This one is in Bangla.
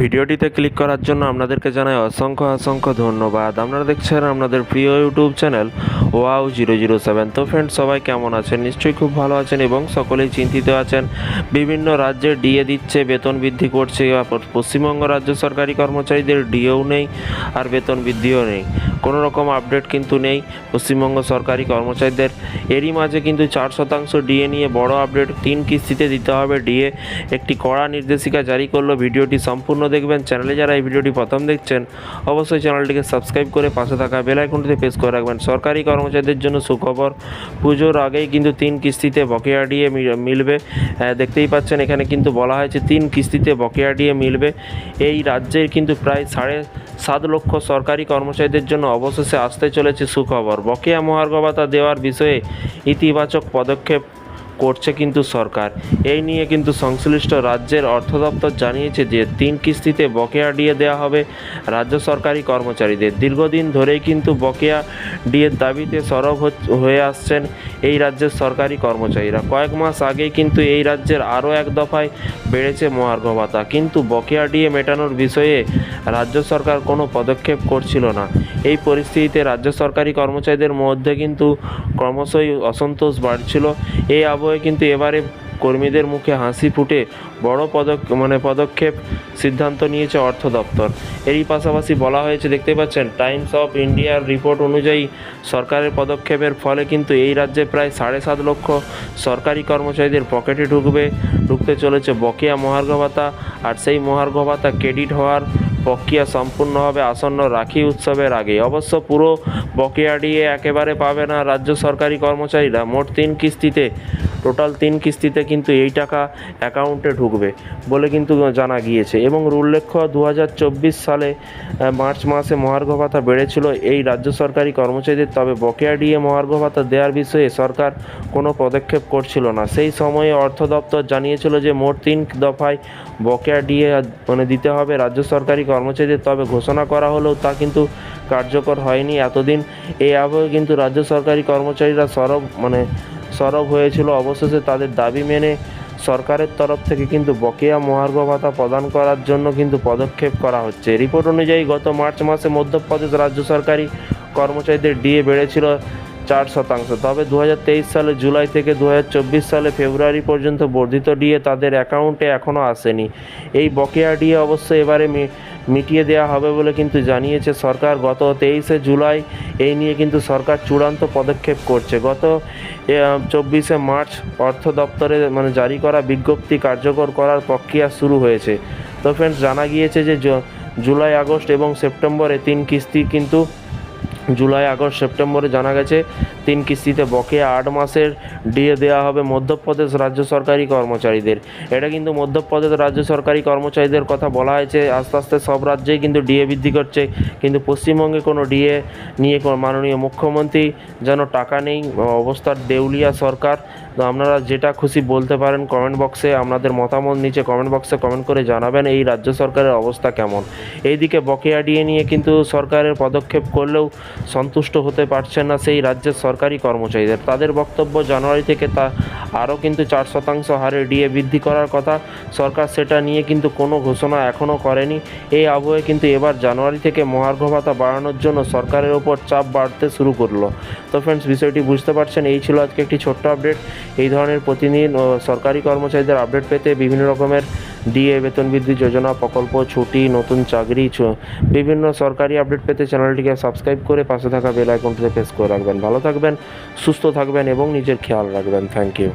ভিডিওটিতে ক্লিক করার জন্য আপনাদেরকে জানাই অসংখ্য অসংখ্য ধন্যবাদ। আপনারা দেখছেন আপনাদের প্রিয় YouTube channel wow zero zero seven. তো ফ্রেন্ড সবাই কেমন আছেন? নিশ্চয়ই খুব ভালো আছেন এবং সকলেই চিন্তিত আছেন। বিভিন্ন রাজ্যে ডিএ দিচ্ছে, বেতন বৃদ্ধি করছে পশ্চিমবঙ্গ রাজ্য সরকারি কর্মচারীদের ডিএও নেই, আর বেতন বৃদ্ধিও নেই। কোনো রকম আপডেট কিন্তু নেই। পশ্চিমবঙ্গ সরকারি কর্মচারীদের এরই মাঝে কিন্তু চার শতাংশ ডিএ নিয়ে বড় আপডেট তিন কিস্তিতে দিতে হবে ডিএ। একটি কড়া নির্দেশিকা জারি করল ভিডিওটি সম্পূর্ণ দেখবেন। চ্যানেলে যারা এই ভিডিওটি প্রথম দেখছেন, অবশ্যই চ্যানেলটিকে সাবস্ক্রাইব করে পাশে থাকা বেল আইকনটিতে প্রেস করে রাখবেন। সরকারি কর্মচারীদের জন্য সুখবর, পুজোর আগেই কিন্তু তিন কিস্তিতে বকেয়া ডিএ মিলবে। দেখতেই পাচ্ছেন এখানে কিন্তু বলা হয়েছে তিন কিস্তিতে বকেয়া ডিএ মিলবে। এই রাজ্যের কিন্তু প্রায় সাড়ে সাত লক্ষ সরকারি কর্মচারীদের জন্য অবশেষে আসতে চলেছে সুখবর। বকেয়া মহার্ঘ দেওয়ার বিষয়ে ইতিবাচক পদক্ষেপ করছে কিন্তু সরকার। এই নিয়ে কিন্তু সংশ্লিষ্ট রাজ্যের অর্থ দপ্তর জানিয়েছে যে, তিন কিস্তিতে বকেয়া ডিএ দেওয়া হবে রাজ্য সরকারি কর্মচারীদের। দীর্ঘদিন ধরেই কিন্তু বকেয়া ডিএর দাবিতে সরব হয়ে আসছেন এই রাজ্যের সরকারি কর্মচারীরা। কয়েক মাস আগেই কিন্তু এই রাজ্যের আরও এক দফায় বেড়েছে মহার্ঘ ভাতা। কিন্তু বকেয়া ডিএ মেটানোর বিষয়ে রাজ্য সরকার কোনো পদক্ষেপ করছিল না। এই পরিস্থিতিতে রাজ্য সরকারি কর্মচারীদের মধ্যে কিন্তু ক্রমশই অসন্তোষ বাড়ছিল। এই আবহে কিন্তু এবারে কর্মীদের মুখে হাসি ফুটে বড় পদক মানে পদক্ষেপ সিদ্ধান্ত নিয়েছে অর্থ দপ্তর। এরই পাশাপাশি বলা হয়েছে দেখতে পাচ্ছেন, টাইমস অফ ইন্ডিয়ার রিপোর্ট অনুযায়ী সরকারের পদক্ষেপের ফলে কিন্তু এই রাজ্যে প্রায় সাড়ে সাত লক্ষ সরকারি কর্মচারীদের পকেটে ঢুকবে, ঢুকতে চলেছে বকেয়া মহার্ঘ ভাতা। আর সেই মহার্ঘ ভাতা ক্রেডিট হওয়ার প্রক্রিয়া সম্পূর্ণ হবে আসন্ন রাখি উৎসবের আগে। অবশ্য পুরো বকেয়া দিয়ে একেবারে পাবে না রাজ্য সরকারি কর্মচারীরা। মোট তিন কিস্তিতে টোটাল তিন কিস্তিতে কিন্তু এই টাকা অ্যাকাউন্টে ঢুকবে বলে কিন্তু জানা গিয়েছে। এবং উল্লেখ্য দু হাজার চব্বিশ সালে মার্চ মাসে মহার্ঘ ভাতা বেড়েছিল। এই রাজ্য সরকারি কর্মচারীদের তবে বকেয়া ডিএ মহার্ঘ ভাতা দেওয়ার বিষয়ে সরকার কোনো পদক্ষেপ করছিল না। সেই সময়ে অর্থ দপ্তর জানিয়েছিল যে, মোট তিন দফায় বকেয়া ডিএ মানে দিতে হবে। রাজ্য সরকারি কর্মচারীদের তবে ঘোষণা করা হলেও তা কিন্তু কার্যকর হয়নি। এতদিন এই আবহে কিন্তু রাজ্য সরকারি কর্মচারীরা সরব মানে সরব হয়েছিল। অবশেষে তাদের দাবি মেনে সরকারের তরফ থেকে কিন্তু বকেয়া মহার্ঘ ভাতা প্রদান করার জন্য কিন্তু পদক্ষেপ করা হচ্ছে। রিপোর্ট অনুযায়ী গত মার্চ মাসে মধ্যপ্রদেশ রাজ্য সরকারি কর্মচারীদের ডিএ বেড়েছিল চার শতাংশ। তবে দু হাজার তেইশ সালে জুলাই থেকে দু হাজার চব্বিশ সালে ফেব্রুয়ারি পর্যন্ত বর্ধিত ডিএ তাদের অ্যাকাউন্টে এখনও আসেনি। এই বকেয়া ডিএ অবশ্য এবারে মিটিয়ে দেওয়া হবে বলে কিন্তু জানিয়েছে সরকার। গত তেইশে জুলাই এই নিয়ে কিন্তু সরকার চূড়ান্ত পদক্ষেপ করছে। গত চব্বিশে মার্চ অর্থ দপ্তরে মানে জারি করা বিজ্ঞপ্তি কার্যকর করার প্রক্রিয়া শুরু হয়েছে। তো ফ্রেন্ডস জানা গিয়েছে যে জুলাই, আগস্ট এবং সেপ্টেম্বরে তিন কিস্তি কিন্তু জুলাই, আগস্ট, সেপ্টেম্বরে জানা গেছে, তিন কিস্তিতে বকেয়া আট মাসের ডিএ দেওয়া হবে মধ্যপ্রদেশ রাজ্য সরকারি কর্মচারীদের। এটা কিন্তু মধ্যপ্রদেশ রাজ্য সরকারি কর্মচারীদের কথা বলা হয়েছে। আস্তে আস্তে সব রাজ্যেই কিন্তু ডিএ বৃদ্ধি করছে। কিন্তু পশ্চিমবঙ্গে কোনো ডিএ নিয়ে মাননীয় মুখ্যমন্ত্রী যেন টাকা নেই, অবস্থার দেউলিয়া সরকার। তো আপনারা যেটা খুশি বলতে পারেন কমেন্ট বক্সে, আপনাদের মতামত নিচে কমেন্ট বক্সে কমেন্ট করে জানাবেন এই রাজ্য সরকারের অবস্থা কেমন। এইদিকে বকেয়া ডিএ নিয়ে কিন্তু সরকারের পদক্ষেপ করলেও সন্তুষ্ট হতে পারছে না সেই রাজ্যের সরকারি কর্মচারীদের। তাদের বক্তব্য জানুয়ারি থেকে তা আরও কিন্তু চার শতাংশ হারে ডিএ বৃদ্ধি করার কথা। সরকার সেটা নিয়ে কিন্তু কোনো ঘোষণা এখনও করেনি। এই আবহে কিন্তু এবার জানুয়ারি থেকে মহার্ঘ ভাতা বাড়ানোর জন্য সরকারের ওপর চাপ বাড়তে শুরু করল। তো ফ্রেন্ডস বিষয়টি বুঝতে পারছেন, এই ছিল আজকে একটি ছোট্ট আপডেট এই ধরনের প্রতিদিন সরকারি কর্মচারীদের আপডেট পেতে বিভিন্ন রকমের ডিএ বেতন বৃদ্ধি যোজনা, প্রকল্প, ছুটি, নতুন চাকরি বিভিন্ন সরকারি আপডেট পেতে চ্যানেলটিকে সাবস্ক্রাইব করে পাশে থাকা বেল আইকনটিতে প্রেস করে রাখবেন। ভালো থাকবেন, সুস্থ থাকবেন এবং নিজের খেয়াল রাখবেন। Thank you